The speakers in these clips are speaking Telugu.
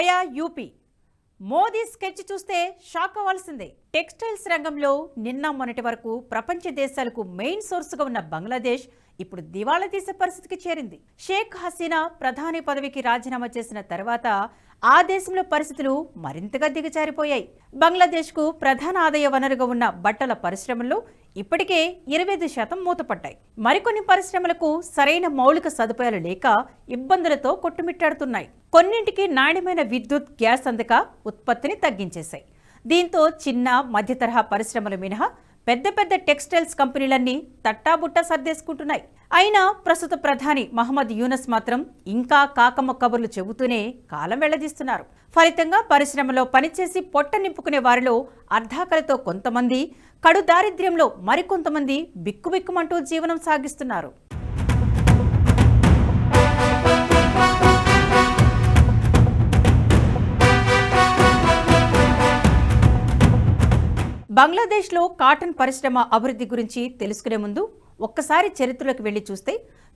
Via UP. మోదీ స్కెచ్ చూస్తే షాక్ అవ్వాల్సిందే. టెక్స్టైల్స్ రంగంలో నిన్న మొన్నటి వరకు ప్రపంచ దేశాలకు మెయిన్ సోర్స్గా ఉన్న బంగ్లాదేశ్ ఇప్పుడు దివాళా తీసే పరిస్థితికి చేరింది. షేక్ హసీనా ప్రధాని పదవికి రాజీనామా చేసిన తర్వాత ఆ దేశంలో పరిస్థితులు మరింతగా దిగజారిపోయాయి. బంగ్లాదేశ్కు ప్రధాన ఆదాయ వనరుగా ఉన్న బట్టల పరిశ్రమల్లో ఇప్పటికే ఇరవై ఐదు శాతం మూతపడ్డాయి. మరికొన్ని పరిశ్రమలకు సరైన మౌలిక సదుపాయాలు లేక ఇబ్బందులతో కొట్టుమిట్టాడుతున్నాయి. కొన్నింటికి నాణ్యమైన విద్యుత్ గ్యాస్ అందక ఉత్పత్తిని తగ్గించేశాయి. దీంతో చిన్న మధ్య తరహా పరిశ్రమలు మినహా పెద్ద పెద్ద టెక్స్టైల్స్ కంపెనీలన్నీ తట్టాబుట్టా సర్దేసుకుంటున్నాయి. అయినా ప్రస్తుత ప్రధాని మహమ్మద్ యూనస్ మాత్రం ఇంకా కాకమ్మ కబుర్లు చెబుతూనే కాలం వెళ్ళదీస్తున్నారు. ఫలితంగా పరిశ్రమలో పనిచేసి పొట్ట నింపుకునే వారిలో అర్ధాకలతో కొంతమంది కడు దారిద్ర్యంలో మరికొంతమంది బిక్కుబిక్కుమంటూ జీవనం సాగిస్తున్నారు. బంగ్లాదేశ్లో కాటన్ పరిశ్రమ అభివృద్ధి గురించి తెలుసుకునే ముందు ఒక్కసారి చరిత్రలోకి వెళ్ళి చూస్తే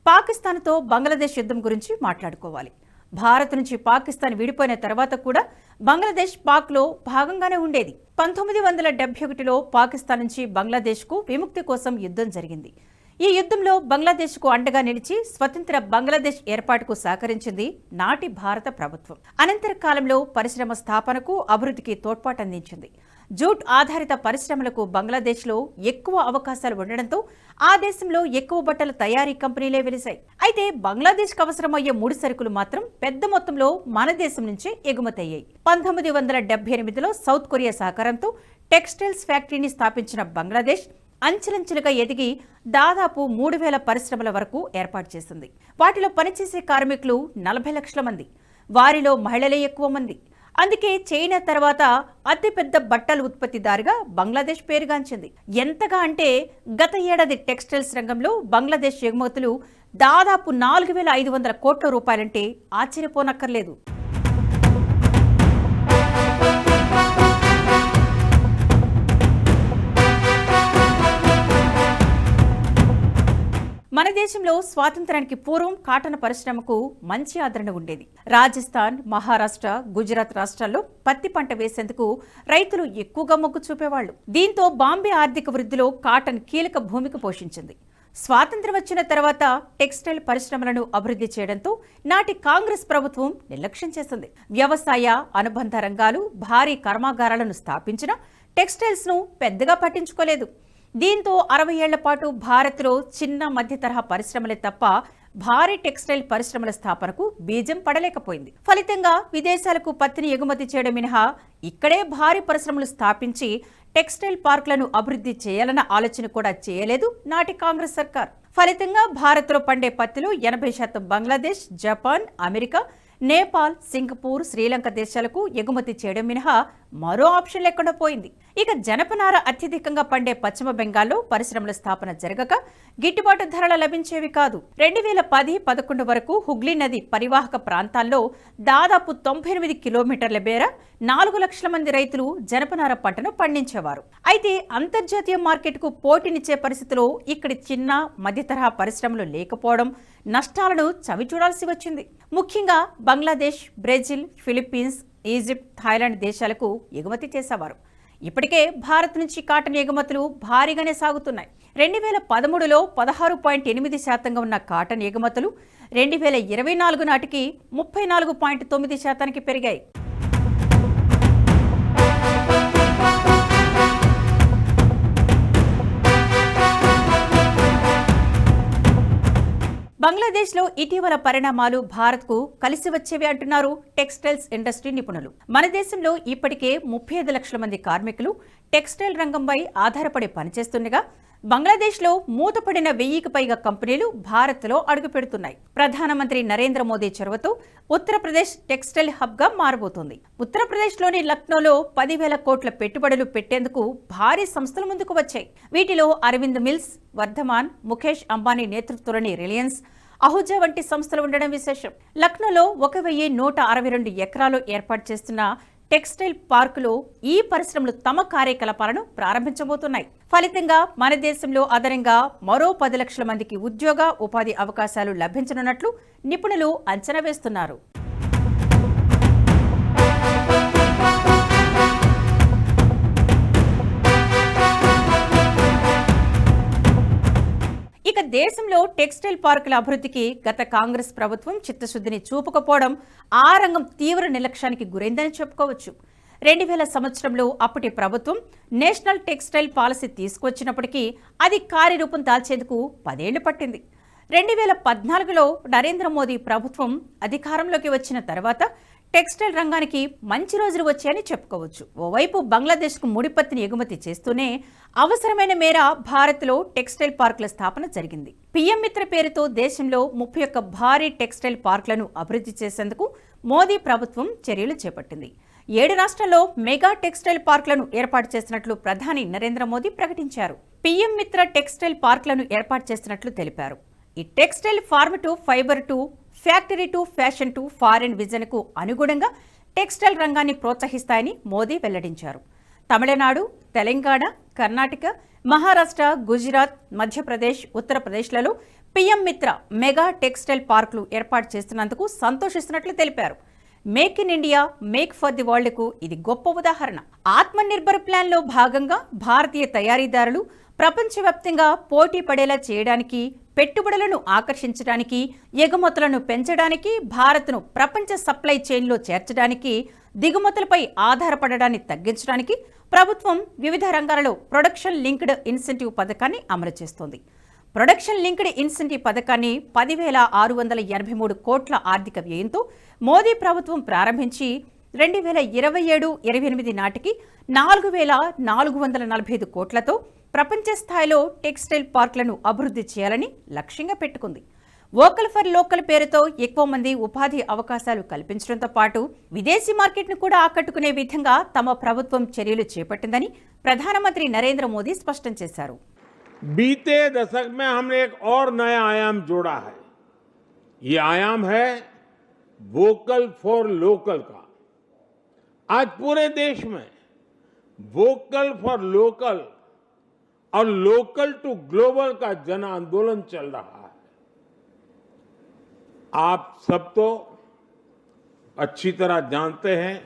పాకిస్తాన్తో బంగ్లాదేశ్ యుద్ధం గురించి మాట్లాడుకోవాలి. భారత్ నుంచి పాకిస్తాన్ విడిపోయిన తర్వాత కూడా బంగ్లాదేశ్ పాక్లో భాగంగానే ఉండేది. పంతొమ్మిది వందల డెబ్బై ఒకటిలో పాకిస్తాన్ నుంచి బంగ్లాదేశ్కు విముక్తి కోసం యుద్ధం జరిగింది. ఈ యుద్ధంలో బంగ్లాదేశ్కు అండగా నిలిచి స్వతంత్ర బంగ్లాదేశ్ ఏర్పాటుకు సహకరించింది నాటి భారత ప్రభుత్వం. అనంతర కాలంలో పరిశ్రమ స్థాపనకు అభివృద్ధికి తోడ్పాటు అందించింది జూట్ ఆధారిత పరిశ్రమలకు బంగ్లాదేశ్లో ఎక్కువ అవకాశాలు ఉండడంతో ఆ దేశంలో ఎక్కువ బట్టల తయారీ కంపెనీలే వెలిశాయి. అయితే బంగ్లాదేశ్కు అవసరమయ్యే ముడి సరుకులు మాత్రం పెద్ద మొత్తంలో మన దేశం నుంచే ఎగుమతయ్యాయి. పంతొమ్మిది వందల డెబ్బై ఎనిమిదిలో సౌత్ కొరియా సహకారంతో టెక్స్టైల్స్ ఫ్యాక్టరీని స్థాపించిన బంగ్లాదేశ్ అంచెలంచెలుగా ఎదిగి దాదాపు మూడు వేల పరిశ్రమల వరకు ఏర్పాటు చేసింది. వాటిలో పనిచేసే కార్మికులు నలభై లక్షల మంది. వారిలో మహిళలే ఎక్కువ మంది. అందుకే చైనా తర్వాత అతిపెద్ద బట్టల ఉత్పత్తిదారుగా బంగ్లాదేశ్ పేరుగాంచింది. ఎంతగా అంటే గత ఏడాది టెక్స్టైల్స్ రంగంలో బంగ్లాదేశ్ ఎగుమతులు దాదాపు నాలుగు వేల ఐదు వందల కోట్ల రూపాయలంటే ఆశ్చర్యపోనక్కర్లేదు. మన దేశంలో స్వాతంత్రానికి పూర్వం కాటన్ పరిశ్రమకు మంచి ఆదరణ ఉండేది. రాజస్థాన్ మహారాష్ట్ర గుజరాత్ రాష్ట్రాల్లో పత్తి పంట వేసేందుకు రైతులు ఎక్కువగా మొగ్గు చూపేవాళ్ళు దీంతో బాంబే ఆర్థిక వృద్ధిలో కాటన్ కీలక భూమిక పోషించింది. స్వాతంత్ర్యం వచ్చిన తర్వాత టెక్స్టైల్ పరిశ్రమలను అభివృద్ధి చేయడంతో నాటి కాంగ్రెస్ ప్రభుత్వం నిర్లక్ష్యం చేసింది. వ్యవసాయ అనుబంధ రంగాలు భారీ కర్మాగారాలను స్థాపించిన టెక్స్టైల్స్ను పెద్దగా పట్టించుకోలేదు. దీంతో అరవై ఏళ్ళ పాటు భారత్లో చిన్న మధ్య తరహా పరిశ్రమలే తప్ప భారీ టెక్స్టైల్ పరిశ్రమల స్థాపనకు బీజం పడలేకపోయింది. ఫలితంగా విదేశాలకు పత్తిని ఎగుమతి చేయడం మినహా ఇక్కడే భారీ పరిశ్రమలు స్థాపించి టెక్స్టైల్ పార్కులను అభివృద్ధి చేయాలన్న ఆలోచన కూడా చేయలేదు నాటి కాంగ్రెస్ సర్కార్. ఫలితంగా భారత్లో పండే పత్తిలో ఎనభై శాతం Bangladesh Japan America Nepal Singapore Sri Lanka దేశాలకు ఎగుమతి చేయడం మినహా మరో ఆప్షన్ లేకుండా పోయింది. ఇక జనపనార అత్యధికంగా పండే పశ్చిమ బెంగాల్లో పరిశ్రమల స్థాపన జరగక గిట్టుబాటు ధరలు లభించేవి కాదు. రెండు వేల పది పదకొండు వరకు హుగ్లీ నది పరివాహక ప్రాంతాల్లో దాదాపు తొంభై ఎనిమిది కిలోమీటర్ల మేర నాలుగు లక్షల మంది రైతులు జనపనార పంటను పండించేవారు. అయితే అంతర్జాతీయ మార్కెట్కు పోటీనిచ్చే పరిస్థితిలో ఇక్కడి చిన్న మధ్య తరహా పరిశ్రమలు లేకపోవడం నష్టాలను చవిచూడాల్సి వచ్చింది. ముఖ్యంగా Bangladesh Brazil Philippines Egypt Thailand దేశాలకు ఎగుమతి చేసేవారు. ఇప్పటికే భారత్ నుంచి కాటన్ ఎగుమతులు భారీగానే సాగుతున్నాయి. రెండు వేల పదమూడులో పదహారు పాయింట్ ఎనిమిది శాతంగా ఉన్న కాటన్ ఎగుమతులు రెండు వేల ఇరవై నాలుగు నాటికి ముప్పై నాలుగు పాయింట్ తొమ్మిది శాతానికి పెరిగాయి. బంగ్లాదేశ్లో ఇటీవల పరిణామాలు భారత్కు కలిసి వచ్చేవి అంటున్నారు టెక్స్టైల్స్ ఇండస్ట్రీ నిపుణులు. మన దేశంలో ఇప్పటికే ముప్పై ఐదు లక్షల మంది కార్మికులు టెక్స్టైల్ రంగంపై ఆధారపడి పనిచేస్తుండగా బంగ్లాదేశ్లో మూతపడిన వెయ్యికి పైగా కంపెనీలు భారత్లో అడుగుపెడుతున్నాయి. ప్రధానమంత్రి నరేంద్ర మోదీ చొరవతో ఉత్తరప్రదేశ్ టెక్స్టైల్ హబ్గా మారబోతోంది. ఉత్తరప్రదేశ్లోని లక్నోలో పదివేల కోట్ల పెట్టుబడులు పెట్టేందుకు భారీ సంస్థలు ముందుకు వచ్చాయి. వీటిలో అరవింద్ మిల్స్ వర్ధమాన్ ముఖేష్ అంబానీ నేతృత్వంలోని రిలయన్స్ అహుజా వంటి సంస్థలు ఉండడం విశేషం. లక్నోలో ఒక వెయ్యి నూట అరవై రెండు ఎకరాలు ఏర్పాటు చేస్తున్న టెక్స్టైల్ పార్కులో ఈ పరిశ్రమలు తమ కార్యకలాపాలను ప్రారంభించబోతున్నాయి. ఫలితంగా మన దేశంలో అదనంగా మరో పది లక్షల మందికి ఉద్యోగ ఉపాధి అవకాశాలు లభించనున్నట్లు నిపుణులు అంచనా వేస్తున్నారు. దేశంలో టెక్స్టైల్ పార్కుల అభివృద్ధికి గత కాంగ్రెస్ ప్రభుత్వం చిత్తశుద్ధిని చూపకపోవడం ఆ రంగం తీవ్ర నిర్లక్ష్యానికి గురైందని చెప్పుకోవచ్చు. రెండు వేల సంవత్సరంలో అప్పటి ప్రభుత్వం నేషనల్ టెక్స్టైల్ పాలసీ తీసుకొచ్చినప్పటికీ అది కార్యరూపం దాల్చేందుకు పదేళ్ళు పట్టింది. రెండు వేల పద్నాలుగులో నరేంద్ర మోదీ ప్రభుత్వం అధికారంలోకి వచ్చిన తర్వాత టెక్స్టైల్ రంగానికి మంచి రోజులు వచ్చాయని చెప్పుకోవచ్చు. ఓవైపు బంగ్లాదేశ్కు ముడిపత్తిని ఎగుమతి చేస్తూనే అవసరమైన మేర భారత్లో టెక్స్టైల్ పార్కుల స్థాపన జరిగింది. పిఎం మిత్ర పేరుతో దేశంలో ముప్పై ఒక్క భారీ టెక్స్టైల్ పార్కులను అభివృద్ధి చేసేందుకు మోదీ ప్రభుత్వం చర్యలు చేపట్టింది. ఏడు రాష్ట్రాల్లో మెగా టెక్స్టైల్ పార్కులను ఏర్పాటు చేసినట్లు ప్రధాని నరేంద్ర మోదీ ప్రకటించారు. పిఎం మిత్ర టెక్స్టైల్ పార్కులను ఏర్పాటు చేసినట్లు తెలిపారు. ఈ textile farm to fibre to factory to fashion to foreign విజన్కు అనుగుణంగా టెక్స్టైల్ రంగాన్ని ప్రోత్సహిస్తాయని మోదీ వెల్లడించారు. తమిళనాడు తెలంగాణ కర్ణాటక మహారాష్ట్ర గుజరాత్ మధ్యప్రదేశ్ ఉత్తరప్రదేశ్లలో పిఎం మిత్ర మెగా టెక్స్టైల్ పార్కులు ఏర్పాటు చేస్తున్నందుకు సంతోషిస్తున్నట్లు తెలిపారు. Make in India make for the వరల్డ్కు ఇది గొప్ప ఉదాహరణ. ఆత్మ నిర్భర్ ప్లాన్లో భాగంగా భారతీయ తయారీదారులు ప్రపంచవ్యాప్తంగా పోటీ పడేలా చేయడానికి పెట్టుబడులను ఆకర్షించడానికి ఎగుమతులను పెంచడానికి భారత్ను ప్రపంచ సప్లై చైన్లో చేర్చడానికి దిగుమతులపై ఆధారపడడాన్ని తగ్గించడానికి ప్రభుత్వం వివిధ రంగాలలో ప్రొడక్షన్ లింక్డ్ ఇన్సెంటివ్ పథకాన్ని అమలు చేస్తోంది. ప్రొడక్షన్ లింక్డ్ ఇన్సెంటివ్ పథకాన్ని పదివేల ఆరు వందల ఎనభై మూడు కోట్ల ఆర్థిక వ్యయంతో మోదీ ప్రభుత్వం ప్రారంభించి రెండు వేల ఇరవై ఏడు ఇరవై ఎనిమిది నాటికి నాలుగు వేల నాలుగు వందల నలభై ఐదు కోట్లతో ప్రపంచ స్థాయిలో టెక్స్టైల్ పార్కులను అభివృద్ధి చేయాలని లక్ష్యంగా పెట్టుకుంది వోకల్ ఫర్ లోకల్ పేరుతో ఎక్కువ మంది ఉపాధి అవకాశాలు కల్పించడంతో పాటు విదేశీ మార్కెట్ను కూడా ఆకట్టుకునే విధంగా తమ ప్రభుత్వం చర్యలు చేపట్టిందని ప్రధానమంత్రి నరేంద్ర మోదీ స్పష్టం చేశారు बीते दशक में हमने एक और नया आयाम जोड़ा है ये आयाम है वोकल फॉर लोकल का आज पूरे देश में वोकल फॉर लोकल और लोकल टू ग्लोबल का जन आंदोलन चल रहा है। आप सब तो अच्छी तरह जानते हैं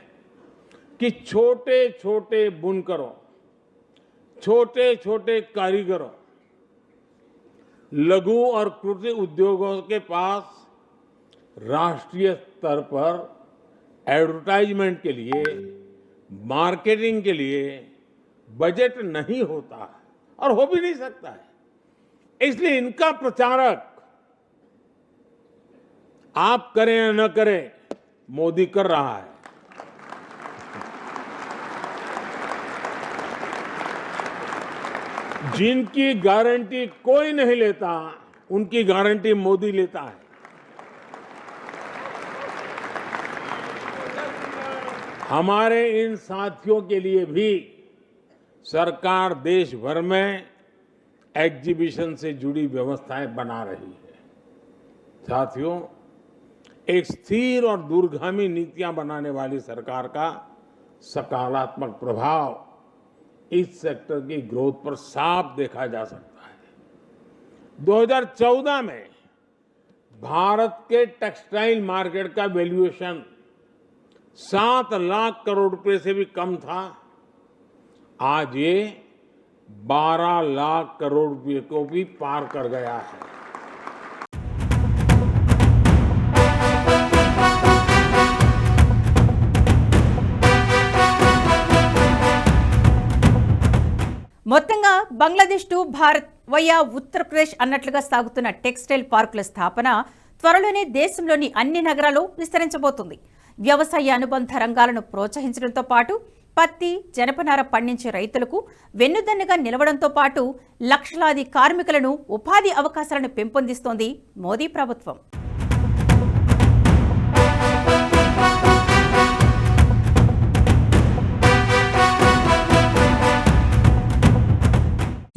कि छोटे छोटे बुनकरों छोटे छोटे कारीगरों, लघु और कृषि उद्योगों के पास राष्ट्रीय स्तर पर एडवर्टाइजमेंट के लिए, मार्केटिंग के लिए बजट नहीं होता है। और हो भी नहीं सकता है। इसलिए इनका प्रचारक, आप करें या न करें, मोदी कर रहा है। जिनकी गारंटी कोई नहीं लेता, उनकी गारंटी मोदी लेता है। हमारे इन साथियों के लिए भी सरकार देश भर में एग्जीबिशन से जुड़ी व्यवस्थाएँ बना रही है। साथियों, एक स्थिर और दूरगामी नीतियाँ बनाने वाली सरकार का सकारात्मक प्रभाव इस सेक्टर की ग्रोथ पर साफ़ देखा जा सकता है। 2014 में भारत के टेक्सटाइल मार्केट का वैल्यूएशन सात लाख करोड़ रुपए से भी कम था। आज ये 12 लाख करोड़ रुपए को भी पार कर गया है మొత్తంగా బంగ్లాదేశ్ టు భారత్ వయా ఉత్తరప్రదేశ్ అన్నట్లుగా సాగుతున్న టెక్స్టైల్ పార్కుల స్థాపన త్వరలోనే దేశంలోని అన్ని నగరాలు విస్తరించబోతుంది వ్యవసాయ అనుబంధ రంగాలను ప్రోత్సహించడంతో పాటు పత్తి జనపనార పండించే రైతులకు వెన్నుదన్నుగా నిలవడంతో పాటు లక్షలాది కార్మికులను ఉపాధి అవకాశాలను పెంపొందిస్తోంది మోదీ ప్రభుత్వం.